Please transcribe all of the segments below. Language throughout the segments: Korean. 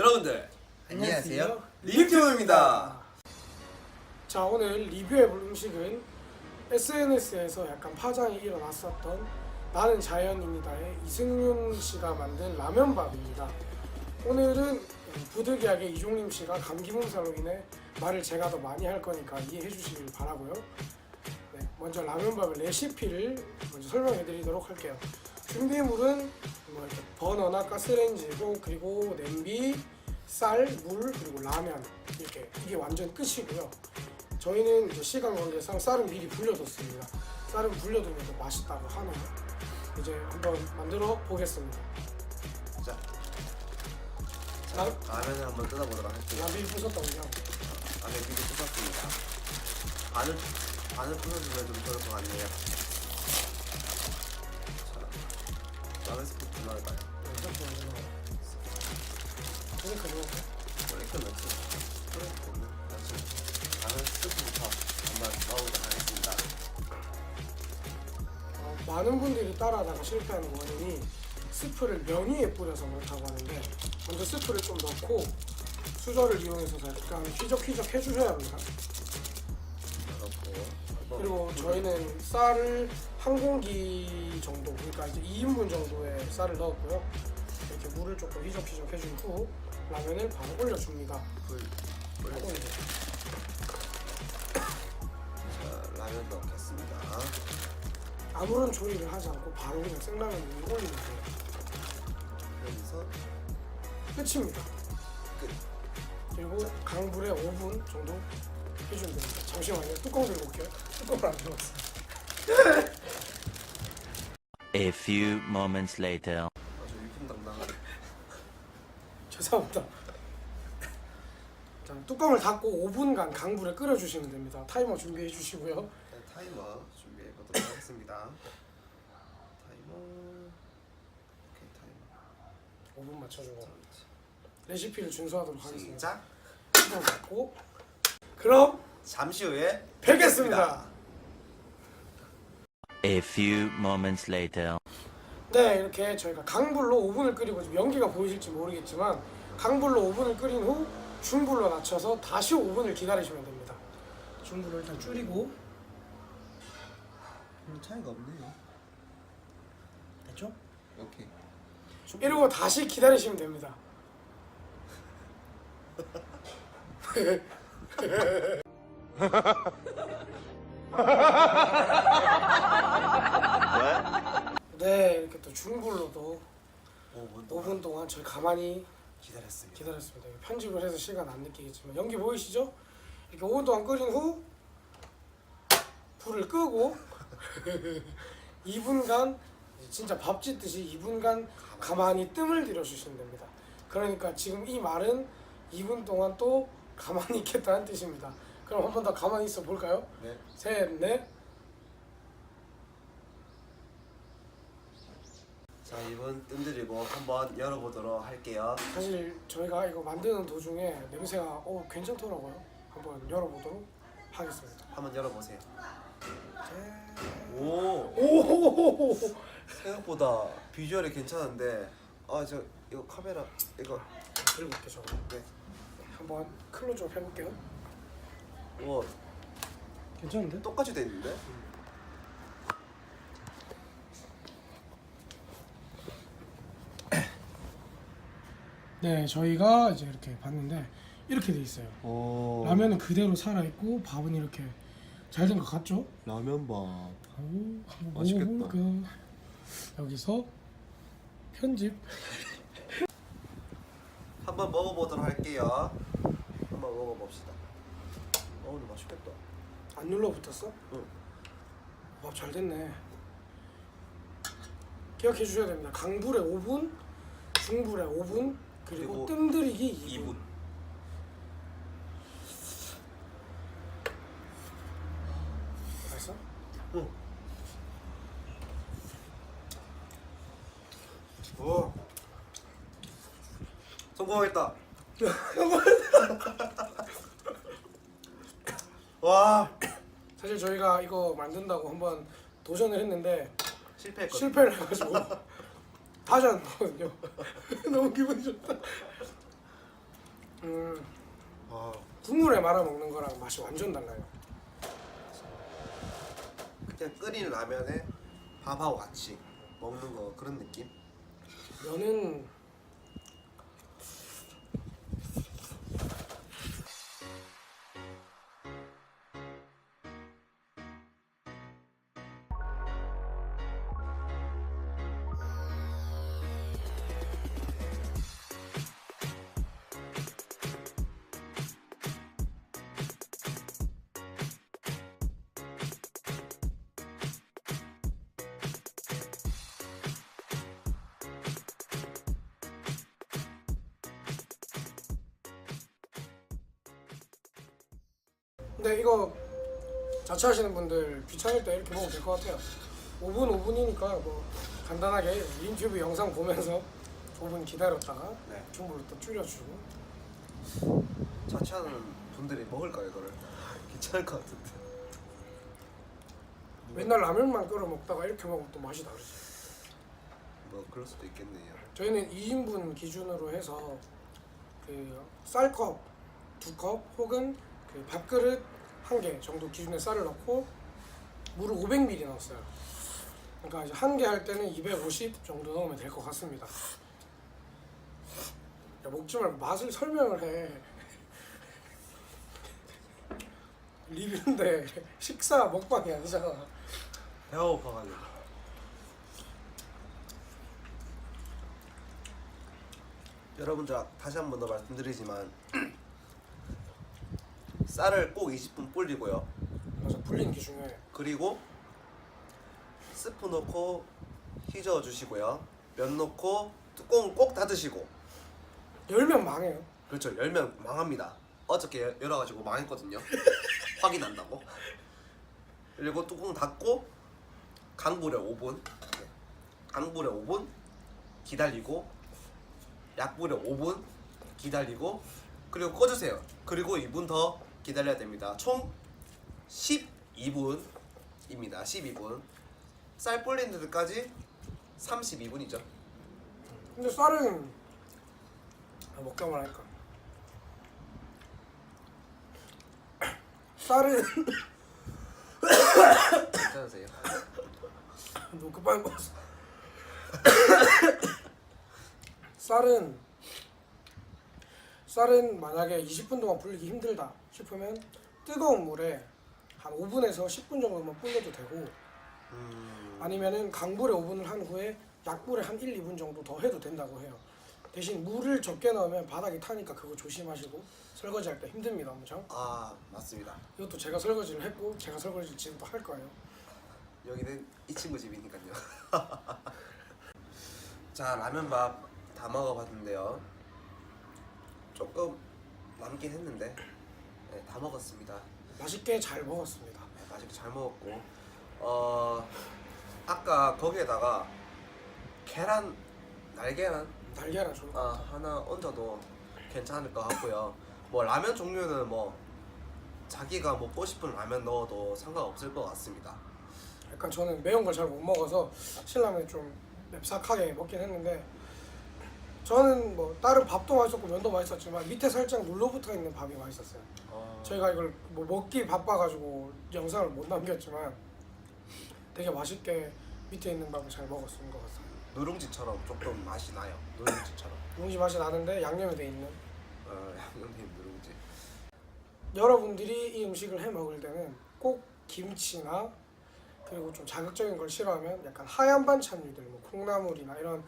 여러분들 안녕하세요. 리뷰입니다. 자 오늘 리뷰해볼 음식은 SNS에서 약간 파장이 일어났었던 나는 자연인이다의 이승윤 씨가 만든 라면밥입니다. 오늘은 부득이하게 이종림 씨가 감기 몸살로 인해 말을 제가 더 많이 할 거니까 이해해 주시길 바라고요. 네, 먼저 라면밥의 레시피를 먼저 설명해 드리도록 할게요. 준비물은 뭐 이렇게 버너나 가스레인지고 그리고 냄비, 쌀, 물 그리고 라면 이렇게 이게 완전 끝이고요. 저희는 이제 시간 관계상 쌀은 미리 불려뒀습니다. 쌀은 불려두면 더 맛있다고 하네요. 이제 한번 만들어 보겠습니다. 자, 라, 라면을 한번 뜯어보도록 할게요. 라면 부쉈다고요? 안에 미리 뜯었습니다. 반을 반을 부숴주면 좀 좋을 것 같네요. 뭐 원래 큰 넣지. 그래, 넣지. 라면 스프부터 한번 넣어보도록 하겠습니다. 어, 많은 분들이 따라하다가 실패하는 원인이 스프를 면 위에 뿌려서 그렇다고 하는데 먼저 스프를 좀 넣고 수저를 이용해서 약간 휘적휘적 해주셔야 합니다. 그리고 저희는 쌀을 한 공기 정도 그러니까 이제 2인분 정도의 쌀을 넣었고요. 이렇게 물을 조금 휘적휘적 해준 후 라면을 바로 올려줍니다. 불 올려. 이제 자, 라면 넣겠습니다. 아무런 조리를 하지 않고 바로 그냥 생라면 위에 올리면 돼요. 여기서 끝입니다. 끝. 그리고 강불에 5분 정도 해주면 됩니다. 잠시만요. 뚜껑 들고 올게요. 뚜껑을 안 들었어요. A few moments later. 죄송합니다. 자, 뚜껑을 닫고 5분간 강불에 끓여주시면 됩니다. 타이머 준비해 주시고요. 네, 타이머 준비해 보도록 하겠습니다. 타이머. 오케이 타이머. 5분 맞춰주고 레시피를 준수하도록 하겠습니다. 시작. 뚜껑 닫고 그럼 잠시 후에 뵙겠습니다. A few moments later. 네, 이렇게 저희가 강불로 5분을 끓이고 지금 연기가 보이실지 모르겠지만 강불로 5분을 끓인 후 중불로 낮춰서 다시 5분을 기다리시면 됩니다. 중불을 일단 줄이고 별 차이가 없네요. 됐죠? 오케이. 이러고 다시 기다리시면 됩니다. 네, 이렇게 또 중불로도 5분 5분 동안 저희 가만히 기다렸습니다. 기다렸습니다. 이거 편집을 해서 시간 안 느끼겠지만 연기 보이시죠? 이렇게 5분 동안 끓인 후 불을 끄고 2분간 진짜 밥 짓듯이 2분간 가만히 뜸을 들여주시면 됩니다. 그러니까 지금 이 말은 2분 동안 또 가만히 있겠다는 뜻입니다. 그럼 한 번 더 가만히 있어 볼까요? 네. 셋, 넷. 자 이번 뜸들이고 한번 열어보도록 할게요. 사실 저희가 이거 만드는 도중에 냄새가 어 괜찮더라고요. 한번 열어보도록 하겠습니다. 한번 열어보세요. 오 오! 생각보다 비주얼이 괜찮은데 아 저 이거 카메라 이거 들고 올게 저. 네. 한번 클로즈업 해볼게요. 와 괜찮은데? 똑같이 돼 있는데? 네, 저희가 이제 이렇게 봤는데 이렇게 돼 있어요. 오 라면은 그대로 살아 있고 밥은 이렇게 잘 된 것 같죠? 라면밥. 오, 맛있겠다. 먹어볼까? 여기서 편집. 한번 먹어보도록 할게요. 한번 먹어봅시다. 어 근데 맛있겠다. 안 눌러 붙었어? 응. 와, 잘 됐네. 기억해 주셔야 됩니다. 강불에 5분, 중불에 5분, 그리고 그리고 뜸들이기 2분. 2분. 맛있어? 응. 오. 성공했다. 와 사실 저희가 이거 만든다고 한번 도전을 했는데 실패했거든. 실패를 해가지고 다시 안 나거든요. 너무 기분이 좋다. 음, 아 국물에 말아 먹는 거랑 맛이 완전 달라요. 그냥 끓인 라면에 밥하고 같이 먹는 거 그런 느낌? 면은 근데 이거 자취하시는 분들 귀찮을 때 이렇게 먹으면 될 것 같아요. 5분 5분이니까 뭐 간단하게 인튜브 영상 보면서 5분 기다렸다가 네. 중불로 또 줄여주고 자취하는 분들이 먹을까 이거를? 귀찮을 것 같은데 맨날 라면만 끓여 먹다가 이렇게 먹으면 또 맛이 다르지. 뭐 그럴 수도 있겠네요 저희는 2인분 기준으로 해서 그 쌀컵 두 컵 혹은 그 밥그릇 한 개 정도 기준의 쌀을 넣고 물을 500ml 넣었어요. 그러니까 이제 한 개 할 때는 250 정도 넣으면 될 것 같습니다. 야, 먹지 말고 맛을 설명을 해. 리뷰인데 식사 먹방이 아니잖아. 배가 고파가지고 여러분들 다시 한 번 더 말씀드리지만 쌀을 꼭 20분 불리고요. 맞아 불리는 게 중요해. 그리고 스프 넣고 휘저어 주시고요. 면 넣고 뚜껑 꼭 닫으시고. 열면 망해요. 그렇죠. 열면 망합니다. 어저께 열- 열어가지고 망했거든요. 확인한다고. 그리고 뚜껑 닫고 강불에 5분 네. 강불에 5분 기다리고 약불에 5분 기다리고 그리고 꺼주세요. 그리고 2분 더 기다려야 됩니다 총 12분입니다 12분 쌀 불리는 데까지 32분이죠 근데 쌀은 아, 먹자만 할까? 쌀은 괜찮으세요? 너무 급하게 먹었어. 쌀은 쌀은 만약에 20분 동안 불리기 힘들다 싶으면 뜨거운 물에 한 5분에서 10분 정도만 불려도 되고 음... 아니면은 강불에 5분을 한 후에 약불에 한 1, 2분 정도 더 해도 된다고 해요. 대신 물을 적게 넣으면 바닥이 타니까 그거 조심하시고 설거지 할 때 힘듭니다 엄청. 아 맞습니다 이것도 제가 설거지를 했고 제가 설거지를 지금도 할 거예요. 여기는 이 친구 집이니까요. 자 라면밥 다 먹어봤는데요. 조금 남긴 했는데 네, 다 먹었습니다. 맛있게 잘 먹었습니다. 네, 맛있게 잘 먹었고 어 아까 거기에다가 계란 날계란 날개랑 좋을 것 아, 같아요. 하나 얹어도 괜찮을 것 같고요. 뭐 라면 종류는 뭐 자기가 먹고 싶은 라면 넣어도 상관없을 것 같습니다. 약간 저는 매운 걸 잘 못 먹어서 신라면 좀 맵싹하게 먹긴 했는데 저는 뭐 다른 밥도 맛있었고 면도 맛있었지만 밑에 살짝 눌러붙어 있는 밥이 맛있었어요. 어, 저희가 이걸 뭐 먹기 바빠가지고 영상을 못 남겼지만 되게 맛있게 밑에 있는 밥을 잘 먹었는 것 같아요. 누룽지처럼 조금 맛이 나요. 누룽지처럼. 누룽지 맛이 나는데 양념이 돼 있는. 어, 양념된 누룽지. 여러분들이 이 음식을 해 먹을 때는 꼭 김치나 그리고 좀 자극적인 걸 싫어하면 약간 하얀 반찬류들, 뭐 콩나물이나 이런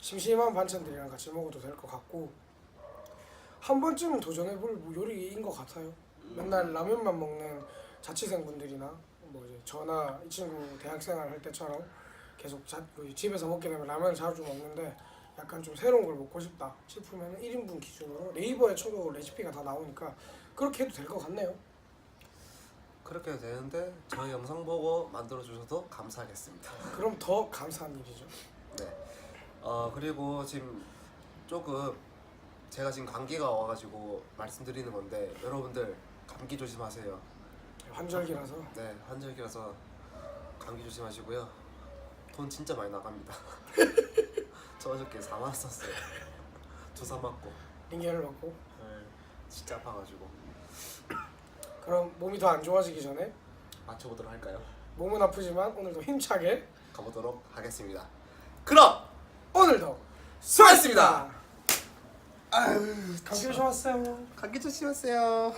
심심한 반찬들이랑 같이 먹어도 될 것 같고 한 번쯤은 도전해볼 뭐 요리인 것 같아요. 맨날 라면만 먹는 자취생분들이나 뭐 이제 저나 이 친구 대학생활 할 때처럼 계속 자, 그 집에서 먹게 되면 라면을 자주 먹는데 약간 좀 새로운 걸 먹고 싶다 싶으면 1인분 기준으로 네이버에 쳐도 레시피가 다 나오니까 그렇게 해도 될 것 같네요. 그렇게 해도 되는데 저희 영상 보고 만들어 주셔도 감사하겠습니다. 그럼 더 감사한 일이죠. 네. 어 그리고 지금 조금 제가 지금 감기가 와가지고 말씀드리는 건데 여러분들 감기 조심하세요. 환절기라서 네 환절기라서 감기 조심하시고요. 돈 진짜 많이 나갑니다. 저 어저께 4만 원 썼어요. 주사 맞고. 링겔을 먹고 네. 진짜 아파가지고 그럼 몸이 더 안 좋아지기 전에 맞춰보도록 할까요? 몸은 아프지만 오늘도 힘차게 가보도록 하겠습니다. 그럼 오늘도 수고하셨습니다. 감기 조심하세요. 감기 조심하세요.